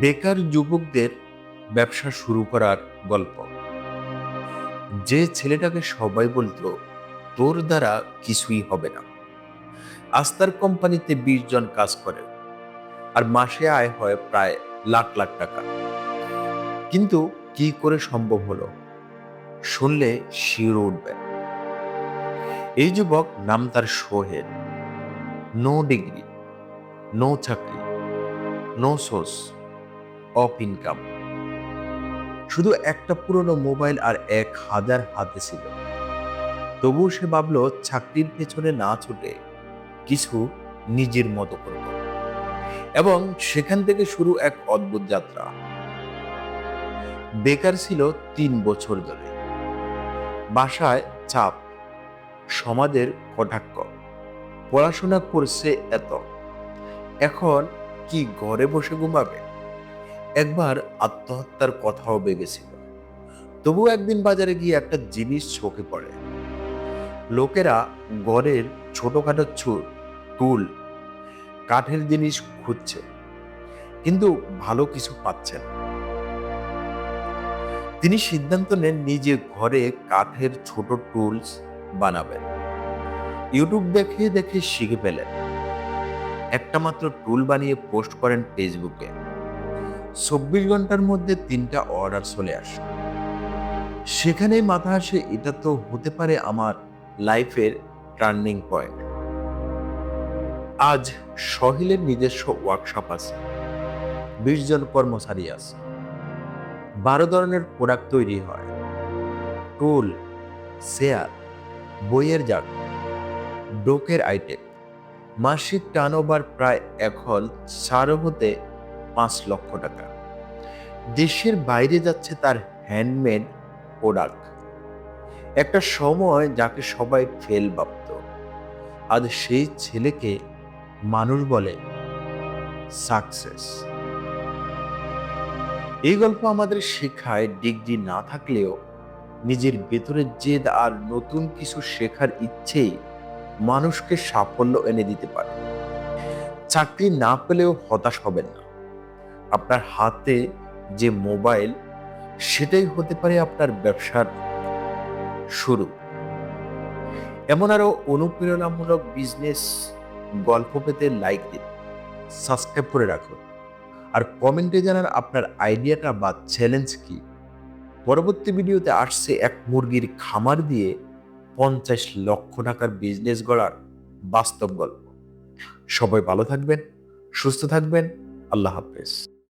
বেকার যুবকদের ব্যবসা শুরু করার গল্প। যে ছেলেটাকে সবাই বলতো, তোর দ্বারা কিছুই হবে না। আস্তার কোম্পানিতে বিশ জন কাজ করে, আর মাসে আয় হয় প্রায় লাখ লাখ টাকা। কিন্তু কি করে সম্ভব হলো? শুনলে শিউরে উঠবে। এই যুবক নাম তার সোহেল। নো ডিগ্রি, নো চাকরি, নো সোর্স। Of income. শুধু একটা পুরনো মোবাইল আর এক হাজার হাতে ছিল। তবুও সে ভাবলো চাকরির পেছনে না ছুটে কিছু নিজের মতো করব। এবং সেখান থেকে শুরু এক অদ্ভুত যাত্রা। বেকার ছিল তিন বছর ধরে। বাসায় চাপ, সমাজের কটাক্ষ, পড়াশোনা করছে এত। এখন কি ঘরে বসে ঘুমাবে? একবার আত্মহত্যার কথাও বেগেছিল তবু একদিন বাজারে গিয়ে একটা জিনিস চোখে পড়ে। লোকেরা ঘরের ছোটখাটো ছুট টুল, কাঠের জিনিস খুঁজছে, কিন্তু ভালো কিছু পাচ্ছে না। তিনি সিদ্ধান্ত নেন নিজে ঘরে কাঠের ছোট টুলস বানাবেন। ইউটিউব দেখে দেখে শিখে ফেলেন। একটা মাত্র টুল বানিয়ে পোস্ট করেন ফেসবুকে। চব্বিশ ঘণ্টার মধ্যে তিনটা অর্ডার চলে আসে। সেখানেই মাথা আসে, এটা তো হতে পারে আমার লাইফের টার্নিং পয়েন্ট আজ সহিলের নিজস্ব ওয়ার্কশপ আছে, বিশ জন কর্মচারী আছে, বারো ধরনের প্রোডাক্ট তৈরি হয় টুল চেয়ার বইয়ের জাগ ডোকের আইটেম মাসিক টার্নওভার প্রায় এখন চারো হতে পাঁচ লক্ষ টাকা। দেশের বাইরে যাচ্ছে তার হ্যান্ডমেড প্রোডাক্ট একটা সময় যাকে সবাই ফেল ভাবত। আজ সেই ছেলেকে মানুষ বলে সাকসেস এই গল্প আমাদের শেখায় ডিগ্রি না থাকলেও নিজের ভেতরের জেদ আর নতুন কিছু শেখার ইচ্ছেই মানুষকে সাফল্য এনে দিতে পারে। চাকরি না পেলেও হতাশ হবেন না। আপনার হাতে যে মোবাইল, সেটাই হতে পারে আপনার ব্যবসার শুরু। এমন আরও অনুপ্রেরণামূলক বিজনেস গল্প পেতে লাইক দিন সাবস্ক্রাইব করে রাখুন। আর কমেন্টে জানান আপনার আইডিয়াটা বা চ্যালেঞ্জ কি? পরবর্তী ভিডিওতে আসছে এক মুরগির খামার দিয়ে পঞ্চাশ লক্ষ টাকার বিজনেস গড়ার বাস্তব গল্প। সবাই ভালো থাকবেন, সুস্থ থাকবেন, আল্লাহ হাফেজ।